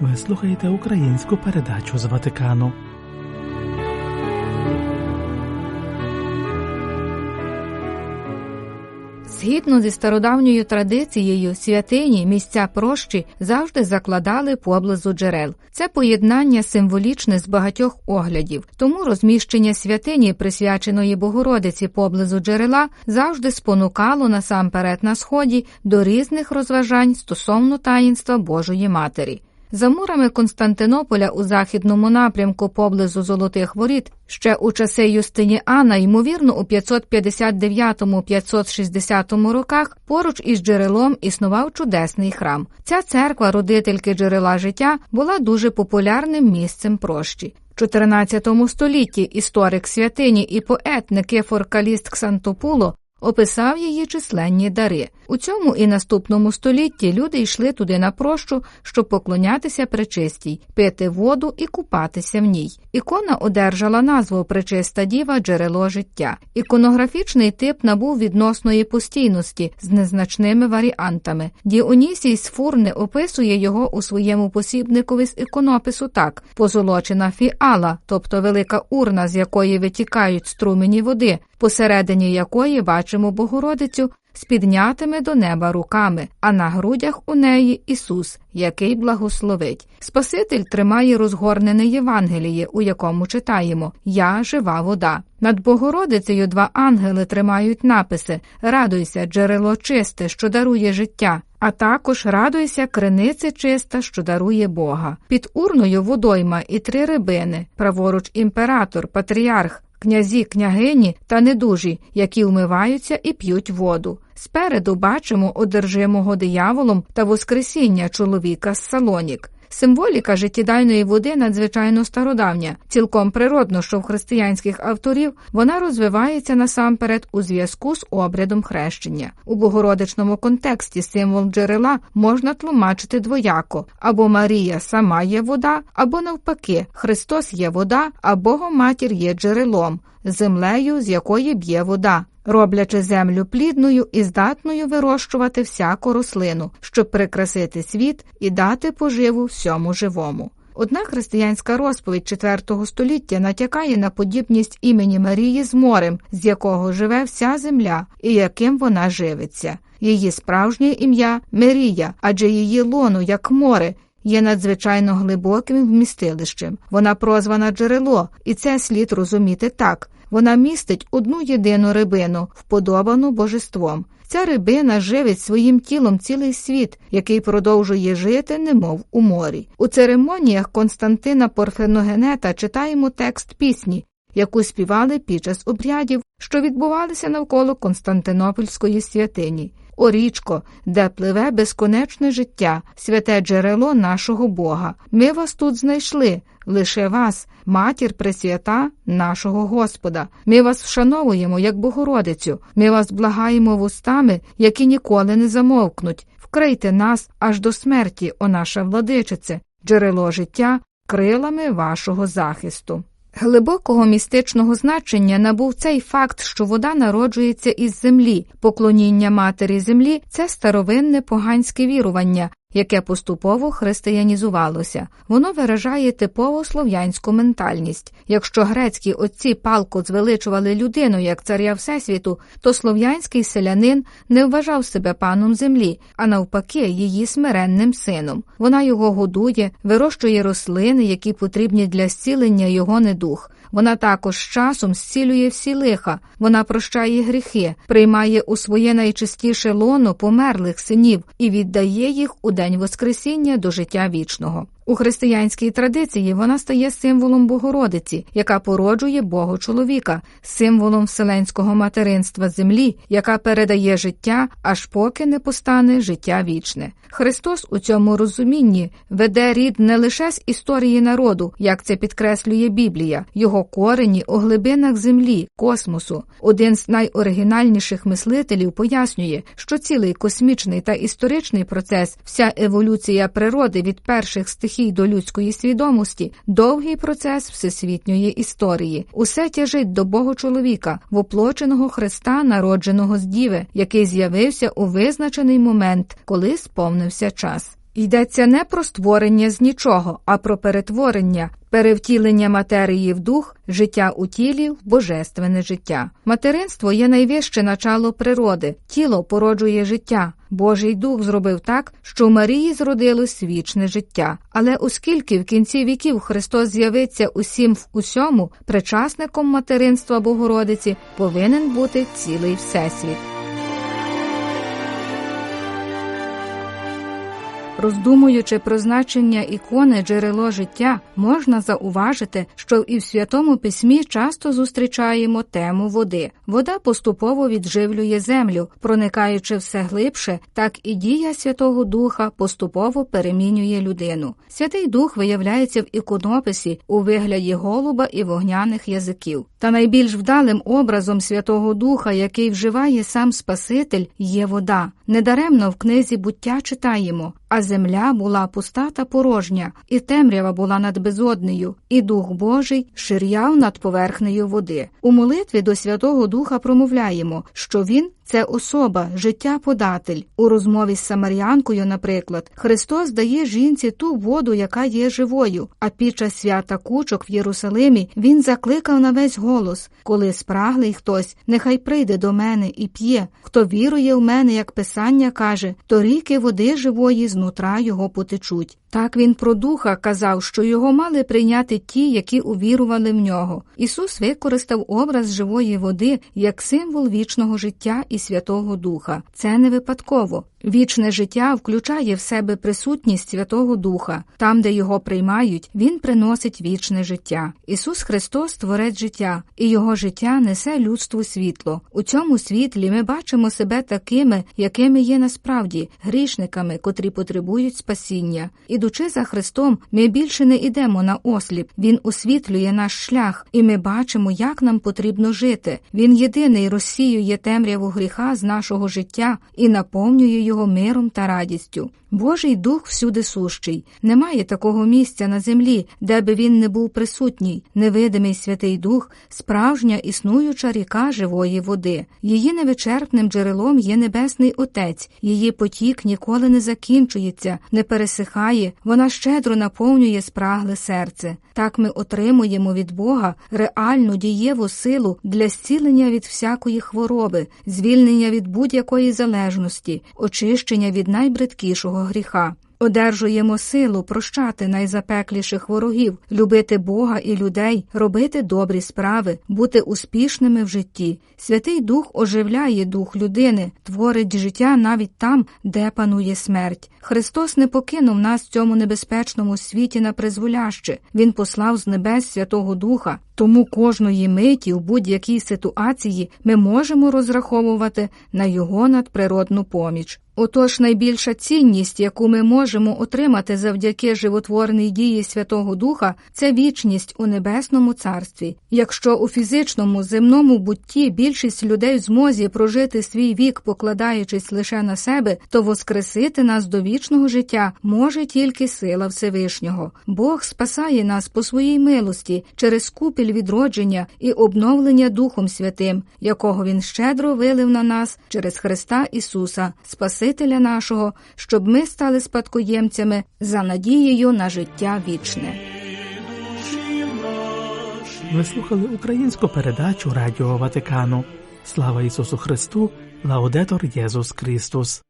Ви слухаєте українську передачу з Ватикану. Згідно зі стародавньою традицією, святині місця прощі завжди закладали поблизу джерел. Це поєднання символічне з багатьох оглядів, тому розміщення святині, присвяченої Богородиці поблизу джерела, завжди спонукало насамперед на сході до різних розважань стосовно таїнства Божої Матері. За мурами Константинополя у західному напрямку поблизу Золотих Воріт ще у часи Юстиніана, ймовірно, у 559-560 роках поруч із джерелом існував чудесний храм. Ця церква, родительки джерела життя, була дуже популярним місцем прощі. У 14 столітті історик святині і поет Никифор Каліст Ксантопуло описав її численні дари. У цьому і наступному столітті люди йшли туди на прощу, щоб поклонятися пречистій, пити воду і купатися в ній. Ікона одержала назву Пречиста діва джерело життя. Іконографічний тип набув відносної постійності з незначними варіантами. Діонісій з Фурни описує його у своєму посібникові з іконопису так: позолочена фіала, тобто велика урна, з якої витікають струмені води, посередині якої бачимо Богородицю з піднятими до неба руками, а на грудях у неї Ісус, який благословить. Спаситель тримає розгорнене Євангеліє, у якому читаємо Я жива вода. Над Богородицею два ангели тримають написи Радуйся, джерело чисте, що дарує життя. А також радуйся, криниця чиста, що дарує Бога. Під урною водойма і три рибини, праворуч імператор, патріарх, князі, княгині та недужі, які вмиваються і п'ють воду. Спереду бачимо одержимого дияволом та воскресіння чоловіка з Салонік. Символіка життєдайної води надзвичайно стародавня, цілком природно, що в християнських авторів вона розвивається насамперед у зв'язку з обрядом хрещення. У богородичному контексті символ джерела можна тлумачити двояко. Або Марія сама є вода, або навпаки, Христос є вода, а Богоматір є джерелом, землею, з якої б'є вода роблячи землю плідною і здатною вирощувати всяку рослину, щоб прикрасити світ і дати поживу всьому живому. Одна християнська розповідь IV століття натякає на подібність імені Марії з морем, з якого живе вся земля і яким вона живиться. Її справжнє ім'я Мерія, адже її лоно, як море, є надзвичайно глибоким вмістилищем. Вона прозвана джерело, і це слід розуміти так. Вона містить одну єдину рибину, вподобану божеством. Ця рибина живить своїм тілом цілий світ, який продовжує жити, немов у морі. У церемоніях Константина Порфеногенета читаємо текст пісні, яку співали під час обрядів, що відбувалися навколо Константинопольської святині. О річко, де пливе безконечне життя, святе джерело нашого Бога. Ми вас тут знайшли, лише вас, матір пресвята нашого Господа. Ми вас вшановуємо, як Богородицю, ми вас благаємо вустами, які ніколи не замовкнуть. Вкрийте нас аж до смерті, о наша владичице, джерело життя, крилами вашого захисту. Глибокого містичного значення набув цей факт, що вода народжується із землі, поклоніння матері землі це старовинне поганське вірування, яке поступово християнізувалося. Воно виражає типово слов'янську ментальність. Якщо грецькі отці палко звеличували людину як царя Всесвіту, то слов'янський селянин не вважав себе паном землі, а навпаки, її смиренним сином. Вона його годує, вирощує рослини, які потрібні для зцілення його недух. Вона також часом зцілює всі лиха, вона прощає гріхи, приймає у своє найчистіше лоно померлих синів і віддає їх у день Воскресіння до життя вічного. У християнській традиції вона стає символом Богородиці, яка породжує Бога чоловіка, символом вселенського материнства землі, яка передає життя, аж поки не постане життя вічне. Христос у цьому розумінні веде рід не лише з історії народу, як це підкреслює Біблія, його корені у глибинах землі, космосу. Один з найоригінальніших мислителів пояснює, що цілий космічний та історичний процес, вся еволюція природи від перших стихій стихій до людської свідомості довгий процес всесвітньої історії. Усе тяжить до Бога чоловіка, воплоченого Христа, народженого з Діви, який з'явився у визначений момент, коли сповнився час. Йдеться не про створення з нічого, а про перетворення, перевтілення матерії в дух, життя у тілі в божественне життя. Материнство є найвище начало природи, тіло породжує життя. Божий дух зробив так, що в Марії зродилось вічне життя. Але оскільки в кінці віків Христос з'явиться усім в усьому, причасником материнства Богородиці повинен бути цілий всесвіт. Роздумуючи про значення ікони джерело життя, можна зауважити, що і в святому письмі часто зустрічаємо тему води. Вода поступово відживлює землю, проникаючи все глибше, так і дія Святого Духа поступово перемінює людину. Святий Дух виявляється в іконописі у вигляді голуба і вогняних язиків. Та найбільш вдалим образом Святого Духа, який вживає сам Спаситель, є вода. Недаремно в книзі буття читаємо, а земля була пуста та порожня, і темрява була над безоднею, і Дух Божий ширяв над поверхнею води. У молитві до Святого Духа промовляємо, що він це особа, життя податель. У розмові з Самарянкою, наприклад, Христос дає жінці ту воду, яка є живою. А під час свята кучок в Єрусалимі він закликав на весь голос коли спраглий хтось, нехай прийде до мене і п'є. Хто вірує в мене, як писання каже, то ріки води живої знутра його потечуть. Так він про духа казав, що його мали прийняти ті, які увірували в нього. Ісус використав образ живої води як символ вічного життя і Святого Духа. Це не випадково. Вічне життя включає в себе присутність Святого Духа. Там, де його приймають, Він приносить вічне життя. Ісус Христос творець життя, і Його життя несе людству світло. У цьому світлі ми бачимо себе такими, якими є насправді, грішниками, котрі потребують спасіння. Ідучи за Христом, ми більше не йдемо на осліп. Він освітлює наш шлях, і ми бачимо, як нам потрібно жити. Він єдиний розсіює темряву гріха з нашого життя і наповнює його миром та радістю. Божий дух всюди сущий. Немає такого місця на землі, де би він не був присутній. Невидимий Святий Дух, справжня існуюча ріка живої води. Її невичерпним джерелом є Небесний Отець. Її потік ніколи не закінчується, не пересихає. Вона щедро наповнює спрагле серце. Так ми отримуємо від Бога реальну дієву силу для зцілення від всякої хвороби, звільнення від будь-якої залежності, очищення від найбридкішого гріха. Одержуємо силу прощати найзапекліших ворогів, любити Бога і людей, робити добрі справи, бути успішними в житті. Святий Дух оживляє дух людини, творить життя навіть там, де панує смерть. Христос не покинув нас в цьому небезпечному світі на призволяще. Він послав з небес Святого Духа. Тому кожної миті в будь-якій ситуації ми можемо розраховувати на його надприродну поміч. Отож найбільша цінність, яку ми можемо отримати завдяки животворній дії Святого Духа, це вічність у небесному царстві. Якщо у фізичному земному бутті більшість людей в змозі прожити свій вік, покладаючись лише на себе, то воскресити нас до вічного життя може тільки сила Всевишнього. Бог спасає нас по своїй милості через купіль відродження і обновлення Духом Святим, якого Він щедро вилив на нас через Христа Ісуса, Спасителя нашого, щоб ми стали спадкоємцями за надією на життя вічне. Ви слухали українську передачу Радіо Ватикану. Слава Ісусу Христу! Лаудетор Єсус Христос!